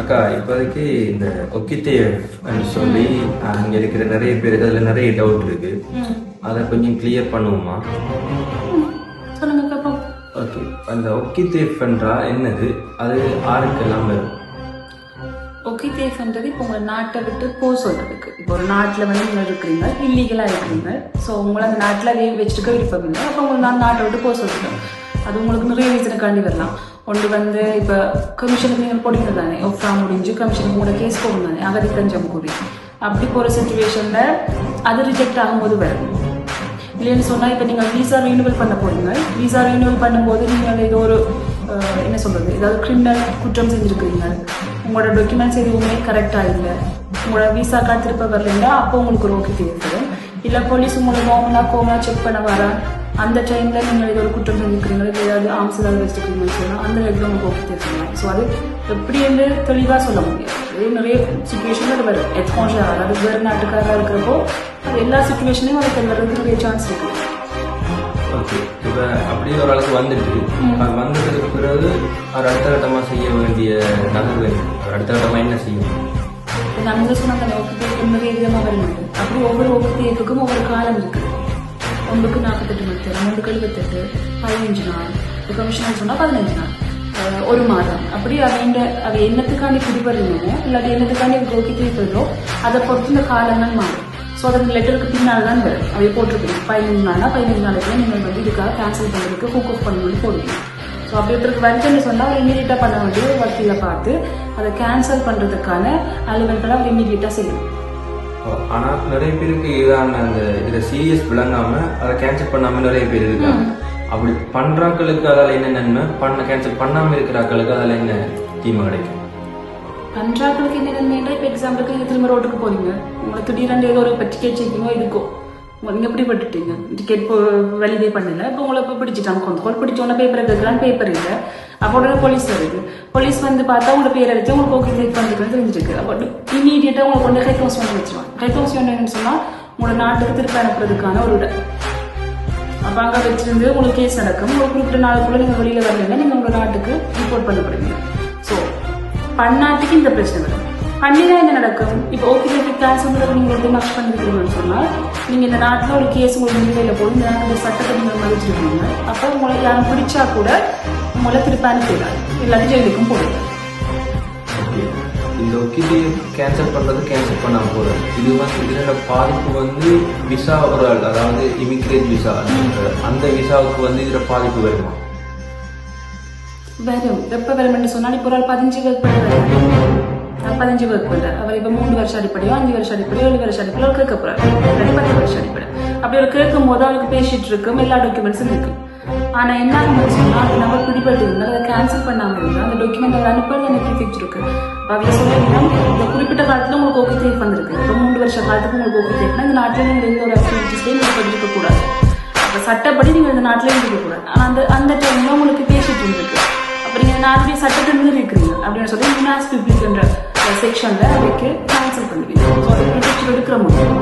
அக்கா இப்போதைக்கு இந்த ஒக்கித்தேவ் சொல்லி அங்கே இருக்கிற நிறைய பேருக்கு அதில் நிறைய டவுட் இருக்கு. அதை கொஞ்சம் கிளியர் பண்ணுவோமா? ஓகே. அந்த ஒக்கித்தேவ்ன்றா என்னது? அது ஆருக்கெல்லாம் வரும்? ஓகே தேஃப்ன்றது இப்போ உங்களை நாட்டை விட்டு போக சொல்றதுக்கு. இப்போ ஒரு நாட்டில் வந்து நீங்கள் இருக்கிறீங்க இல்லீகலாக இருக்கிறீங்க. ஸோ உங்களை அந்த நாட்டில் வச்சுருக்க விருப்பம் இல்லை அப்போ உங்களை நான் நாட்டை விட்டு போக சொல்கிறேன் அது உங்களுக்கு நிறைய ரீசனுக்காண்டி வரலாம். ஒன்று வந்து இப்போ கமிஷனுக்கு நீங்கள் போடுங்க தானே? ஒஃப்ரா முடிஞ்சு கமிஷனுக்கு கூட கேஸ் போகும் தானே? அகதி கஞ்சம் கூறி அப்படி போகிற சுச்சுவேஷனில் அது ரிஜெக்ட் ஆகும்போது வரும். இல்லைன்னு சொன்னால் இப்போ நீங்கள் விசா ரினியூவல் பண்ண போகிறீங்க விசா ரினியூவல் பண்ணும்போது நீங்கள் ஏதோ ஒரு என்ன சொல்கிறது ஏதாவது கிரிமினல் குற்றம் செஞ்சுருக்கிறீங்க. உங்களோட டாக்குமெண்ட்ஸ் எதுவுமே கரெக்டாக இல்லை. உங்களோட விசா கார்டு திருப்ப வரலைன்னா அப்போ உங்களுக்கு ஒரு ஓகே தேவைப்படும் இல்லை போலீஸ் உங்களை நார்மலாக கோமலாக செக் பண்ண வர அந்த டைமில் நீங்கள் ஏதோ ஒரு குற்றம் செஞ்சுருக்கிறீங்க இல்லை ஏதாவது ஆம்ஸ் ஏதாவது வச்சுருக்கீங்கன்னு சொன்னால் அந்த இடத்துல உங்களுக்கு ஓகே தேவைப்படும் ஸோ அது எப்படி என்று தெளிவாக சொல்ல முடியாது. நிறைய சுச்சுவேஷனில் அது வரும். எத்கான்ஷியாக அதாவது வேறு நாட்டுக்காரராக இருக்கிறப்போ அது எல்லா சுச்சுவேஷனையும் அதுக்கு வர்றதுக்கு நிறைய சான்ஸ் இருக்குது ஓகே இப்போ அப்படியே ஒரு அளவுக்கு வந்துட்டு அது வந்ததுக்கு பிறகு அவர் அடுத்த கட்டமாக செய்ய வேண்டிய நகர்வு அடுத்த கட்டமாக என்ன செய்யும்? நம்ம சொன்ன ஒவ்வொரு நிறைய விதமாக வருகிறது அப்படி ஒவ்வொரு ஒவ்வொரு தேர்வுக்கும் ஒவ்வொரு காலம் இருக்குது ஒன்றுக்கு நாற்பத்தெட்டு மணி நேரம் ஒன்றுக்கு எழுபத்தெட்டு பதினஞ்சு நாள் இப்போ கமிஷனர் சொன்னால் பதினஞ்சு நாள் அஹ் ஒரு மாதம் அப்படி அவங்க அவ என்னத்துக்காண்டி குடிவரணுமோ இல்லாட்டி என்னத்துக்காண்டி கோக்கி தீர்ப்பதோ அதை பொறுத்து இந்த காலங்கள் மாறும் ஸோ அதற்கு லெட்டருக்கு பின்னால் தான் வரும் அவை போட்டிருக்கணும் பதினஞ்சு நாள்னா பதினஞ்சு நாளைக்கு நீங்கள் வந்து இதுக்காக கேன்சல் பண்ணுறதுக்கு ஹூக் ஆஃப் பண்ணி போடுவீங்க ஸோ அப்படி ஒருத்தருக்கு வருதுன்னு சொன்னால் அவர் இமீடியட்டாக பண்ண வேண்டிய வக்கீலை பார்த்து அதை கேன்சல் பண்ணுறதுக்கான அலுவல்களை அவர் இமீடியட்டாக செய்யணும். ஆனால் நிறைய பேருக்கு இதான அந்த இதில் சீரியஸ் விளங்காமல் அதை கேன்சல் பண்ணாமல் நிறைய பேர் இருக்காங்க. அப்படி பண்ணுறாக்களுக்கு அதால் என்ன நன்மை? பண்ண கேன்சல் பண்ணாமல் இருக்கிறாக்களுக்கு அதில் என்ன தீமை கிடைக்கும்? கன்ட்ராக்டுக்கு என்ன நன்மைன்னா இப்போ எக்ஸாம்பிளுக்கு நீங்கள் திரும்ப ரோட்டுக்கு போறீங்க. உங்களுக்கு திடீரென்று ஏதோ ஒரு டிக்கெட் செக்கிங்கோ இதுக்கோ. நீங்கள் எப்படி பட்டுட்டீங்க டிக்கெட் இப்போ வழிதே பண்ணல. இப்போ உங்களை இப்போ பிடிச்சிட்டாங்க. கொஞ்சம் கோல் பிடிச்சோன்னே பேப்பர் கேட்குறாங்க பேப்பர் இல்லை. அப்போ உடனே போலீஸ் வருது. போலீஸ் வந்து பார்த்தா உங்களை பேரை வச்சு உங்களுக்கு ஓகே செக் பண்ணிக்கலாம் தெரிஞ்சிருக்கு. அப்போ இமீடியட்டாக உங்களுக்கு கொண்டு ஹவுஸ் பண்ணி வச்சிருவாங்க. கைத்தோசி என்னன்னு சொன்னால் உங்களை நாட்டுக்கு திருப்பி அனுப்புறதுக்கான ஒரு இடம். அப்போ அங்கே வச்சிருந்து உங்களுக்கு கேஸ் நடக்கும். ஒரு குறிப்பிட்ட நாளுக்குள்ளே நீங்கள் வெளியில் வரலைன்னா நீங்கள் உங்கள் நாட்டுக்கு ரிப்போர்ட் பண்ணப்படுவீங்க. ஸோ பன்னாட்டுக்கு இந்த பிரச்சனை வரும். பண்ணினா என்ன நடக்கும்? இப்போ ஓகே கேஸ் வந்து நீங்கள் எப்படி மக்ஸ் பண்ணிருக்கீங்கன்னு சொன்னால் நீங்கள் இந்த நாட்டில் ஒரு கேஸ் உங்களுக்கு நிலையில் போய் இந்த நாட்டுடைய சட்டத்தை நீங்கள் மதிச்சிருக்கீங்க. அப்போ உங்களை யாரும் பிடிச்சா கூட உங்களை திருப்பி அனுப்பிடுறாங்க இல்லாட்டி ஜெயிலுக்கும் போடுங்க இந்த ஒக்கிட்டு கேன்சல் பண்ணுறது கேன்சல் பண்ணாமல் போகிறது இது வந்து இதனோட பாதிப்பு வந்து விசா ஒரு ஆள் அதாவது இமிக்ரேட் விசா அந்த விசாவுக்கு வந்து இதில் பாதிப்பு வருமா? வரும். எப்போ வரும்னு சொன்னால் இப்போ ஒரு பதினஞ்சு பண்ணுறாரு பதினஞ்சு ஒர்க் பண்ணுறாரு அவர் இப்போ மூணு வருஷம் அடிப்படையோ அஞ்சு வருஷம் அடிப்படையோ ஏழு வருஷம் அடிப்படையோ அவர் கேட்க போறாரு. பத்து வருஷம் அடிப்படை. அப்படி அவர் கேட்கும் போது அவருக்கு பேசிட்டு இருக்கும் எல்லா டாக்குமெண்ட்ஸும் இருக்கு. ஆனா என்ன ஆகும்னு சொன்னா அது நம்ம பிடிபட்டு இருந்தால் அதை கேன்சல் பண்ணாம இருந்தால் அந்த டாக்குமெண்ட் அவர் அனுப்புறது எனக்கு ஃபிக்ஸ் அவங்க சொல்லிங்கன்னா இந்த குறிப்பிட்ட காலத்துல உங்களுக்கு ஓகே தேவை வந்திருக்கு இப்போ மூணு வருஷ காலத்துக்கு உங்களுக்கு ஓகே தேவைனா இந்த நாட்டில் நீங்கள் எந்த ஒரு ஆக்டிவிட்டிஸ்லையும் நீங்கள் பண்ணிருக்க கூடாது. அப்போ சட்டப்படி நீங்கள் இந்த நாட்டிலே இருக்க கூடாது. அந்த அந்த டைம்ல மினாஸ் பிப்ளிக்ன்ற செக்ஷனில் அதுக்கு கேன்சல் பண்ணுவீங்க ஸோ அதை ப்ரொடெக்ஷன் எடுக்கிற முடியும் அப்படி நிறைய